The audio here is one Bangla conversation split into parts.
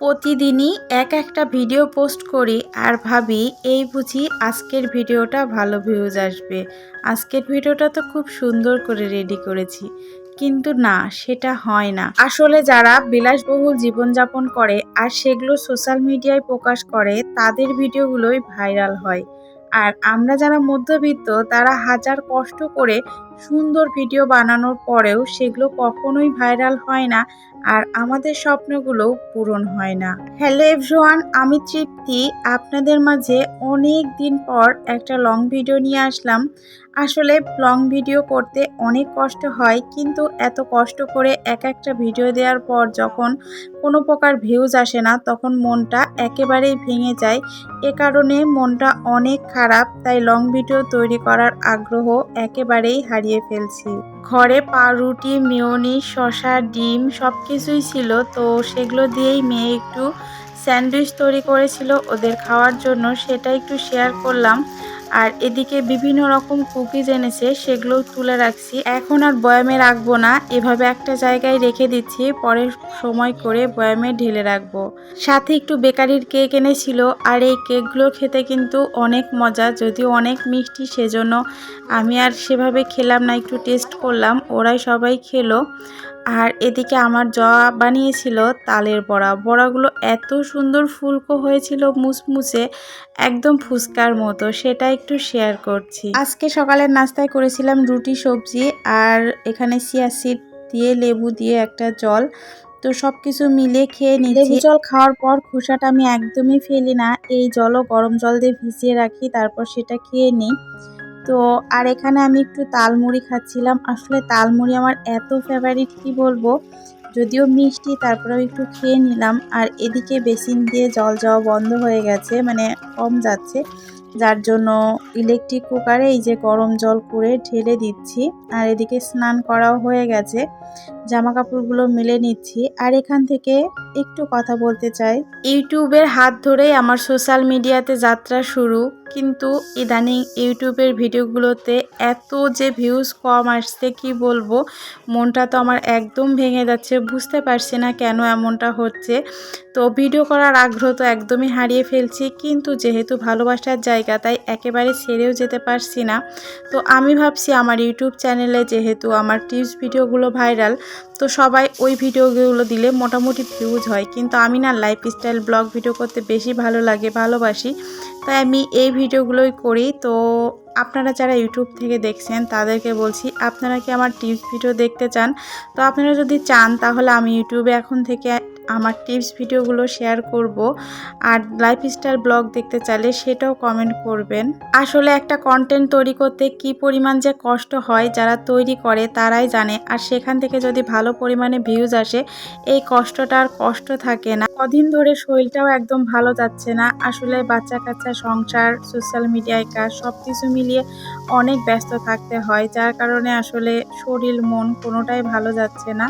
প্রতিদিনই এক একটা ভিডিও পোস্ট করি আর ভাবি, এই বুঝি আজকের ভিডিওটা ভালো ভিউজ আসবে। আজকের ভিডিওটা তো খুব সুন্দর করে রেডি করেছি। কিন্তু না, সেটা হয় না। আসলে যারা বিলাসবহুল জীবনযাপন করে আর সেগুলো সোশ্যাল মিডিয়ায় প্রকাশ করে, তাদের ভিডিওগুলোই ভাইরাল হয়। আর আমরা যারা মধ্যবিত্ত, তারা হাজার কষ্ট করে সুন্দর ভিডিও বানানোর পরেও সেগুলো কখনোই ভাইরাল হয় না। আর আমাদের স্বপ্নগুলোও পূরণ হয় না। হ্যালো এভরিওয়ান, আমি তৃপ্তি। আপনাদের মাঝে অনেক দিন পর একটা লং ভিডিও নিয়ে আসলাম। আসলে লং ভিডিও করতে অনেক কষ্ট হয়, কিন্তু এত কষ্ট করে এক একটা ভিডিও দেওয়ার পর যখন কোনো প্রকার ভিউজ আসে না, তখন মনটা একেবারেই ভেঙে যায়। এ কারণে মনটা অনেক খারাপ, তাই লং ভিডিও তৈরি করার আগ্রহ একেবারেই হারিয়ে ফেলছি। ঘরে পাউরুটি মিওনি শশা ডিম সব কিছুই ছিল। তো সেগুলো দিয়েই মেয়ে একটু স্যান্ডউইচ তৈরি করেছিল ওদের খাওয়ার জন্য। সেটা একটু শেয়ার করলাম। আর এদিকে বিভিন্ন রকম কুকিজ এনেছে, সেগুলো তুলে রাখছি। এখন আর বয়ামে রাখব না, এভাবে একটা জায়গায় রেখে দিচ্ছি পরে সময় করে বয়ামে ঢেলে রাখব। সাথে একটু বেকারির কেক এনেছিল, আর এই কেকগুলো খেতে কিন্তু অনেক মজা, যদিও অনেক মিষ্টি, সেজন্য আমি আর সেভাবে খেলাম না, একটু টেস্ট করলাম, ওরাই সবাই খেলো। আর এদিকে আমার জ বানিয়েছিল তালের বড়া। বড়াগুলো এত সুন্দর ফুলকো হয়েছিল মুসমুসে, একদম ফুচকার মতো, সেটা একটু শেয়ার করছি। আজকে সকালের নাস্তায় করেছিলাম রুটি, সবজি আর এখানে সিয়া সিড দিয়ে লেবু দিয়ে একটা জল। তো সব কিছু মিলে খেয়ে লেবু জল খাওয়ার পর খোসাটা আমি একদমই ফেলি না। এই জলও গরম জল দিয়ে ভিজিয়ে রাখি, তারপর সেটা খেয়ে নিই। তো আর এখানে আমি একটু তালমুড়ি খাচ্ছিলাম। আসলে তালমুড়ি আমার এত ফেভারিট কি বলব? যদিও মিষ্টি তারপরেও একটু খেয়ে নিলাম। আর এদিকে বেসিন দিয়ে জল যাওয়া বন্ধ হয়ে গেছে মানে কম যাচ্ছে। যার জন্য ইলেকট্রিক কুকারে এই যে গরম জল করে ঢেলে দিচ্ছি। আর এদিকে স্নান করাও হয়ে গেছে। জামা কাপড়গুলো মেলে নিচ্ছি। আর এখান থেকে একটু কথা বলতে চাই। ইউটিউবের হাত ধরেই আমার সোশ্যাল মিডিয়াতে যাত্রা শুরু। কিন্তু ইদানিং ইউটিউবের ভিডিওগুলোতে এত যে ভিউজ কম আসছে, কি বলব? মনটা তো আমার একদম ভেঙে যাচ্ছে, বুঝতে পারছি না কেন এমনটা হচ্ছে। তো ভিডিও করার আগ্রহ তো একদমই হারিয়ে ফেলছি, কিন্তু যেহেতু ভালোবাসার জায়গা, তাই একেবারে ছেড়েও যেতে পারছি না। তো আমি ভাবছি আমার ইউটিউব চ্যানেলে যেহেতু আমার টিপস ভিডিওগুলো ভাইরাল তো সবাই ওই ভিডিওগুলো দিলে মোটামুটি ভিউজ হয়। কিন্তু আমি না লাইফস্টাইল ব্লগ ভিডিও করতে বেশি ভালো লাগে, ভালোবাসি। তাই আমি এই ভিডিওগুলোই করি। তো আপনারা যারা ইউটিউব থেকে দেখছেন, তাদেরকে বলছি, আপনারা কি আমার টিপস ভিডিও দেখতে চান? তো আপনারা যদি চান, তাহলে আমি ইউটিউবে এখন থেকে আমার টিপস ভিডিওগুলো শেয়ার করব আর লাইফস্টাইল ব্লগ দেখতে চাইলে সেটাও কমেন্ট করবেন। আসলে একটা কন্টেন্ট তৈরি করতে কি পরিমাণ যে কষ্ট হয় যারা তৈরি করে তারাই জানে। আর সেখান থেকে যদি ভালো পরিমাণে ভিউজ আসে, এই কষ্টটা আর কষ্ট থাকে না। কদিন ধরে শরীরটাও একদম ভালো যাচ্ছে না। আসলে বাচ্চা কাচ্চা, সংসার সোশ্যাল মিডিয়ায় কাজ সব কিছু মিলিয়ে অনেক ব্যস্ত থাকতে হয়। যার কারণে আসলে শরীর, মন কোনোটাই ভালো যাচ্ছে না।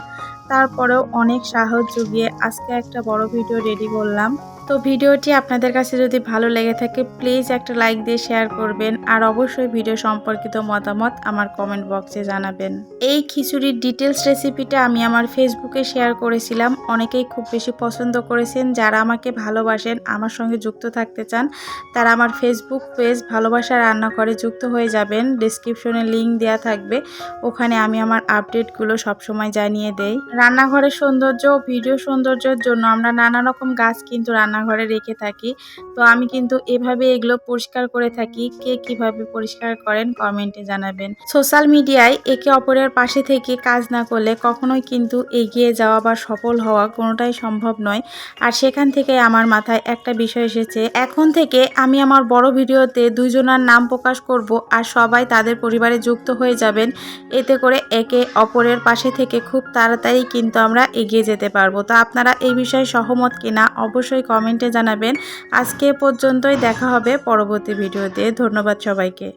তারপরেও অনেক সাহস জুগিয়ে আজকে একটা বড় ভিডিও রেডি করলাম। তো ভিডিওটি আপনাদের কাছে যদি ভালো লেগে থাকে প্লিজ একটা লাইক দিয়ে শেয়ার করবেন আর অবশ্যই ভিডিও সম্পর্কিত মতামত আমার কমেন্ট বক্সে জানাবেন। এই খিচুড়ির ডিটেলস রেসিপিটা আমি আমার ফেসবুকে শেয়ার করেছিলাম। অনেকেই খুব বেশি পছন্দ করেছেন। যারা আমাকে ভালোবাসেন, আমার সঙ্গে যুক্ত থাকতে চান, তারা আমার ফেসবুক পেজ ভালোবাসা রান্নাঘরে যুক্ত হয়ে যাবেন। ডিসক্রিপশনে লিঙ্ক দেওয়া থাকবে। ওখানে আমি আমার আপডেটগুলো সবসময় জানিয়ে দেই। রান্নাঘরের সৌন্দর্য ও ভিডিও সৌন্দর্যের জন্য আমরা নানা রকম গাছ কিন্তু রান্না রান্নাঘরে রেখে থাকি। তো আমি কিন্তু এভাবে এগুলো পরিষ্কার করে থাকি। কে কীভাবে পরিষ্কার করেন কমেন্টে জানাবেন। সোশ্যাল মিডিয়ায় একে অপরের পাশে থেকে কাজ না করলে কখনোই কিন্তু এগিয়ে যাওয়া বা সফল হওয়া কোনোটাই সম্ভব নয়। আর সেখান থেকে আমার মাথায় একটা বিষয় এসেছে। এখন থেকে আমি আমার বড় ভিডিওতে দুইজনার নাম প্রকাশ করব আর সবাই তাদের পরিবারে যুক্ত হয়ে যাবেন। এতে করে একে অপরের পাশে থেকে খুব তাড়াতাড়ি কিন্তু আমরা এগিয়ে যেতে পারব। তো আপনারা এই বিষয়ে সহমত কিনা অবশ্যই কমেন্ট কমেন্টে জানাবেন। আজকে পর্যন্তই দেখা হবে পরবর্তী ভিডিওতে। ধন্যবাদ সবাইকে।